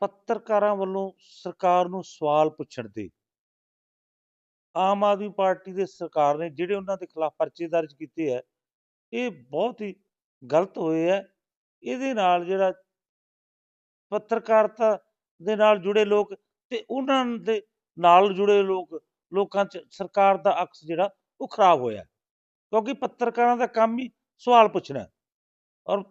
ਪੱਤਰਕਾਰਾਂ ਵੱਲੋਂ ਸਰਕਾਰ ਨੂੰ ਸਵਾਲ ਪੁੱਛਣ ਤੇ ਆਮ ਆਦਮੀ ਪਾਰਟੀ ਦੇ ਸਰਕਾਰ ਨੇ ਜਿਹੜੇ ਉਹਨਾਂ ਦੇ ਖਿਲਾਫ ਪਰਚੇ ਦਰਜ ਕੀਤੇ ਹੈ ਇਹ ਬਹੁਤ ਹੀ ਗਲਤ ਹੋਏ ਹੈ ਇਹਦੇ ਨਾਲ ਜਿਹੜਾ ਪੱਤਰਕਾਰਤਾ ਦੇ ਨਾਲ ਜੁੜੇ ਲੋਕ ਤੇ ਉਹਨਾਂ ਦੇ ਨਾਲ ਜੁੜੇ ਲੋਕ, ਲੋਕਾਂ 'ਚ ਸਰਕਾਰ ਦਾ ਅਕਸ ਜਿਹੜਾ ਉਹ ਖਰਾਬ ਹੋਇਆ। ਕਿਉਂਕਿ ਪੱਤਰਕਾਰਾਂ ਦਾ ਕੰਮ ਹੀ ਸਵਾਲ ਪੁੱਛਣਾ। ਔਰ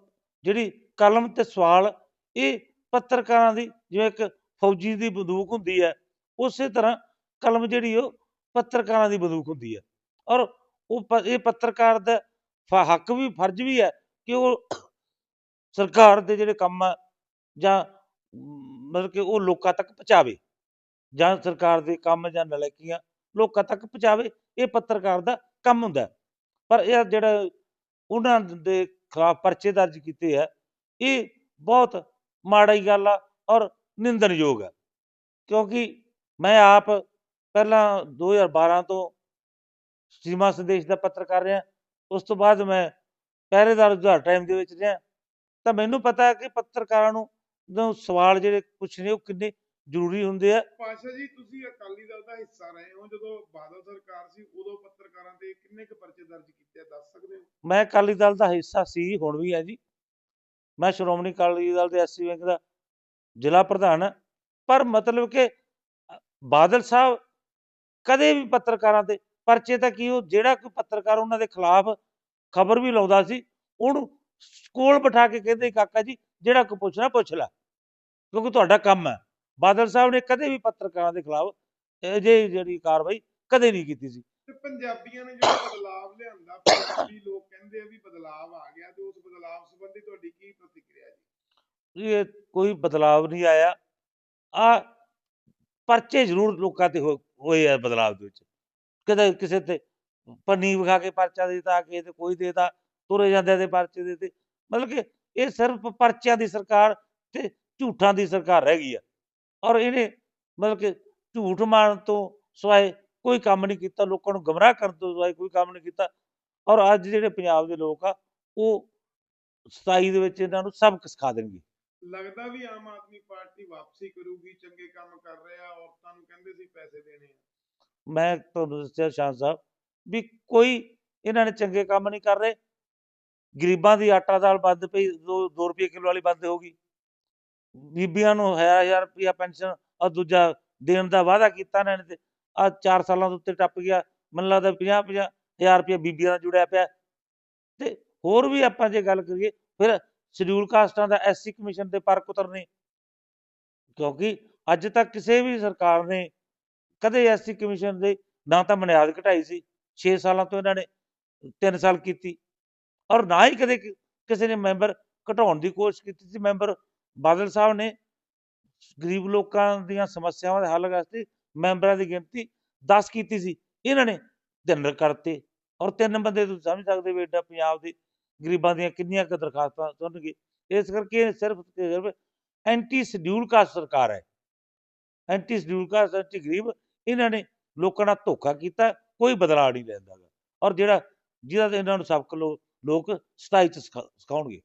ਜਿਹੜੀ ਕਲਮ ਤੇ ਸਵਾਲ, ਇਹ ਪੱਤਰਕਾਰਾਂ ਦੀ, ਜਿਵੇਂ ਇੱਕ ਫੌਜੀ ਦੀ ਬੰਦੂਕ ਹੁੰਦੀ ਹੈ, ਉਸੇ ਤਰ੍ਹਾਂ ਕਲਮ ਜਿਹੜੀ ਉਹ ਪੱਤਰਕਾਰਾਂ ਦੀ ਬੰਦੂਕ ਹੁੰਦੀ ਹੈ। ਔਰ ਉਹ ਪ- ਇਹ ਪੱਤਰਕਾਰ ਦਾ ਫ- ਹੱਕ ਵੀ, ਫਰਜ਼ ਵੀ ਹੈ ਕਿ ਉਹ ਸਰਕਾਰ ਦੇ ਜਿਹੜੇ ਕੰਮ ਆ ਜਾਂ ਮਤਲਬ ਕਿ ਉਹ ਲੋਕਾਂ ਤੱਕ ਪਹੁੰਚਾਵੇ, ਜਾਂ ਸਰਕਾਰ ਦੇ ਕੰਮ ਜਾਂ ਨਲਾਇਕੀਆਂ ਲੋਕਾਂ ਤੱਕ ਪਹੁੰਚਾਵੇ, ਇਹ ਪੱਤਰਕਾਰ ਦਾ ਕੰਮ ਹੁੰਦਾ ਪਰ ਇਹ ਜਿਹੜਾ ਉਹਨਾਂ ਦੇ ਖਿਲਾਫ ਪਰਚੇ ਦਰਜ ਕੀਤੇ ਆ ਇਹ ਬਹੁਤ ਮਾੜੀ ਗੱਲ ਆ ਔਰ ਨਿੰਦਣਯੋਗ ਹੈ ਕਿਉਂਕਿ ਮੈਂ ਆਪ ਪਹਿਲਾਂ 2012 ਤੋਂ ਸੀਮਾ ਸੰਦੇਸ਼ ਦਾ ਪੱਤਰਕਾਰ ਰਿਹਾ ਉਸ ਤੋਂ ਬਾਅਦ ਮੈਂ ਪਹਿਰੇਦਾਰ ਜੁਝਾਰ ਟਾਈਮ ਦੇ ਵਿੱਚ ਰਿਹਾ ਤਾਂ ਮੈਨੂੰ ਪਤਾ ਹੈ ਕਿ ਪੱਤਰਕਾਰਾਂ ਨੂੰ ਜਦੋਂ ਸਵਾਲ ਜਿਹੜੇ ਪੁੱਛਣੇ ਉਹ ਕਿੰਨੇ ਜ਼ਰੂਰੀ ਹੁੰਦੇ ਆ। ਪਾਸ਼ਾ ਜੀ ਤੁਸੀਂ ਅਕਾਲੀ ਦਲ ਦਾ ਹਿੱਸਾ ਰਹੇ ਹੋ। ਜਦੋਂ ਬਾਦਲ ਸਰਕਾਰ ਸੀ ਉਦੋਂ ਪੱਤਰਕਾਰਾਂ ਤੇ ਕਿੰਨੇ ਕੁ ਪਰਚੇ ਦਰਜ ਕੀਤੇ ਆ? ਦੱਸ ਸਕਦੇ ਹੋ? ਮੈਂ ਅਕਾਲੀ ਦਲ ਦਾ ਹਿੱਸਾ ਸੀ ਹੁਣ ਵੀ ਹੈ ਜੀ। ਮੈਂ ਸ਼੍ਰੋਮਣੀ ਅਕਾਲੀ ਦਲ ਦੇ ਐਸਸੀ ਵਿੰਗ ਦਾ ਜ਼ਿਲ੍ਹਾ ਪ੍ਰਧਾਨ ਹਾਂ, ਪਰ ਮਤਲਬ ਕਿ ਬਾਦਲ ਸਾਹਿਬ ਕਦੇ ਵੀ ਪੱਤਰਕਾਰਾਂ ਤੇ ਪਰਚੇ ਤਾਂ ਕੀ ਉਹ ਜਿਹੜਾ ਕੋਈ ਪੱਤਰਕਾਰ ਉਹਨਾਂ ਦੇ ਖਿਲਾਫ ਖਬਰ ਵੀ ਲਾਉਂਦਾ ਸੀ, ਉਹਨੂੰ ਕੋਲ ਬਿਠਾ ਕੇ ਕਹਿੰਦੇ, ਕਾਕਾ ਜੀ, ਜਿਹੜਾ ਕੋਈ ਪੁੱਛਣਾ ਪੁੱਛ ਲੈ, ਕਿਉਂਕਿ ਤੁਹਾਡਾ ਕੰਮ ਹੈ। ਬਾਦਲ ਸਾਹਿਬ ਨੇ ਕਦੇ ਵੀ ਪੱਤਰਕਾਰਾਂ ਦੇ ਖਿਲਾਫ ਇਹ ਜਿਹੜੀ ਕਾਰਵਾਈ ਕਦੇ ਨਹੀਂ ਕੀਤੀ ਸੀ। ਤੇ ਪੰਜਾਬੀਆਂ ਨੇ ਜਿਹੜਾ ਬਦਲਾਵ ਲਿਆਂਦਾ, ਪੰਜਾਬੀ ਲੋਕ ਕਹਿੰਦੇ ਆ ਵੀ ਬਦਲਾਵ ਆ ਗਿਆ ਤੇ ਉਸ ਬਦਲਾਵ ਸੰਬੰਧੀ ਤੁਹਾਡੀ ਕੀ ਪ੍ਰਤੀਕਿਰਿਆ ਜੀ? ਇਹ ਕੋਈ ਬਦਲਾਵ ਨਹੀਂ ਆਇਆ। ਆ ਪਰਚੇ ਜ਼ਰੂਰ ਲੋਕਾਂ ਤੇ ਹੋਏ ਆ ਬਦਲਾਵ ਦੇ ਵਿੱਚ। ਕਦੇ ਕਿਸੇ ਤੇ ਪੰਨੀ ਵਿਖਾ ਕੇ ਪਰਚਾ ਦੇ ਦਿੱਤਾ, ਕਿਸੇ ਤੇ ਕੋਈ ਦੇਤਾ, ਤੁਰੇ ਜਾਂਦੇ ਤੇ ਪਰਚੇ ਦੇ ਦਿੱਤੇ। ਮਤਲਬ ਕਿ ਇਹ ਸਿਰਫ ਪਰਚਿਆਂ ਦੀ ਸਰਕਾਰ ਤੇ ਝੂਠਾਂ ਦੀ ਸਰਕਾਰ ਰਹਿ ਗਈ ਆ। ਔਰ ਇਹਨੇ ਮਤਲਬ ਕਿ ਝੂਠ ਮਾਰਨ ਤੋਂ ਸਵਾਏ ਕੋਈ ਕੰਮ ਨਹੀਂ ਕੀਤਾ ਲੋਕਾਂ ਨੂੰ ਗਮਰਾਹ ਕਰਨ ਤੋਂ ਸਿਵਾਏ ਕੋਈ ਕੰਮ ਨਹੀਂ ਕੀਤਾ। ਔਰ ਅੱਜ ਜਿਹੜੇ ਪੰਜਾਬ ਦੇ ਲੋਕ ਆ ਉਹ 27 ਦੇ ਵਿੱਚ ਇਹਨਾਂ ਨੂੰ ਸਬਕ ਸਿਖਾ ਦੇਣਗੇ। ਲੱਗਦਾ ਵੀ ਆਮ ਆਦਮੀ ਪਾਰਟੀ ਵਾਪਸੀ ਕਰੂਗੀ ਚੰਗੇ ਕੰਮ ਕਰ ਰਿਹਾ ਔਰਤਾਂ ਨੂੰ ਕਹਿੰਦੇ ਸੀ ਪੈਸੇ ਦੇਣੇ ਆ। ਮੈਂ ਤੁਹਾਨੂੰ ਦੱਸਿਆ ਸ਼ਾਹ ਸਾਹਿਬ ਵੀ ਕੋਈ ਇਹਨਾਂ ਨੇ ਚੰਗੇ ਕੰਮ ਨਹੀਂ ਕਰ ਰਹੇ। ਗਰੀਬਾਂ ਦੀ ਆਟਾ ਦਾਲ ਬੰਦ ਪਈ 2 ਰੁਪਏ ਕਿਲੋ ਵਾਲੀ ਬੰਦ ਹੋ ਗਈ। ਬੀਬੀਆਂ ਨੂੰ ਹਜ਼ਾਰ ਹਜ਼ਾਰ ਰੁਪਇਆ ਪੈਨਸ਼ਨ ਔਰ ਦੂਜਾ ਦੇਣ ਦਾ ਵਾਅਦਾ ਕੀਤਾ ਇਹਨਾਂ ਨੇ ਤੇ ਆ 4 ਸਾਲਾਂ ਦੇ ਉੱਤੇ ਟੱਪ ਗਿਆ, ਮੈਨੂੰ ਲੱਗਦਾ 50 50 ਹਜ਼ਾਰ ਰੁਪਇਆ ਬੀਬੀਆਂ ਨਾਲ ਜੁੜਿਆ ਪਿਆ। ਤੇ ਹੋਰ ਵੀ ਆਪਾਂ ਜੇ ਗੱਲ ਕਰੀਏ, ਫਿਰ ਸ਼ਡਿਊਲ ਕਾਸਟਾਂ ਦਾ ਐਸਸੀ ਕਮਿਸ਼ਨ ਦੇ ਪਰ ਕੁਤਰਨੇ। ਕਿਉਂਕਿ ਅੱਜ ਤੱਕ ਕਿਸੇ ਵੀ ਸਰਕਾਰ ਨੇ ਕਦੇ ਐਸਸੀ ਕਮਿਸ਼ਨ ਦੇ ਨਾ ਤਾਂ ਬੁਨਿਆਦ ਘਟਾਈ ਸੀ 6 ਸਾਲਾਂ ਤੋਂ ਇਹਨਾਂ ਨੇ 3 ਸਾਲ ਕੀਤੀ। ਔਰ ਨਾ ਹੀ ਕਦੇ ਕਿਸੇ ਨੇ ਮੈਂਬਰ ਘਟਾਉਣ ਦੀ ਕੋਸ਼ਿਸ਼ ਕੀਤੀ ਸੀ। ਮੈਂਬਰ ਬਾਦਲ ਸਾਹਿਬ ਨੇ ਗਰੀਬ ਲੋਕਾਂ ਦੀਆਂ ਸਮੱਸਿਆਵਾਂ ਦੇ ਹੱਲ ਵਾਸਤੇ ਮੈਂਬਰਾਂ ਦੀ ਗਿਣਤੀ 10 ਕੀਤੀ ਸੀ। ਇਹਨਾਂ ਨੇ ਤਿੰਨ ਕਰਤੇ ਔਰ ਤਿੰਨ ਬੰਦੇ ਤੁਸੀਂ ਸਮਝ ਸਕਦੇ ਹੋ ਏਡਾ ਪੰਜਾਬ ਦੇ ਗਰੀਬਾਂ ਦੀਆਂ ਕਿੰਨੀਆਂ ਕੁ ਦਰਖਾਸਤਾਂ ਸੁਣਨਗੇ ਇਸ ਕਰਕੇ ਸਿਰਫ ਸਿਰਫ ਐਂਟੀ ਸ਼ਡਿਊਲ ਕਾਸਟ ਸਰਕਾਰ ਹੈ। ਐਂਟੀ ਸ਼ਡਿਊਲ ਕਾਸਟ ਐਂਟੀ ਗਰੀਬ ਇਹਨਾਂ ਨੇ ਲੋਕਾਂ ਨਾਲ ਧੋਖਾ ਕੀਤਾ, ਕੋਈ ਬਦਲਾਅ ਨਹੀਂ ਲੈਂਦਾ ਗਾ। ਔਰ ਜਿਹੜਾ ਜਿਹਦਾ ਇਹਨਾਂ ਨੂੰ ਸਬਕ ਲੋਕ 27 ਚ ਸਿਖਾ- ਸਿਖਾਉਣਗੇ।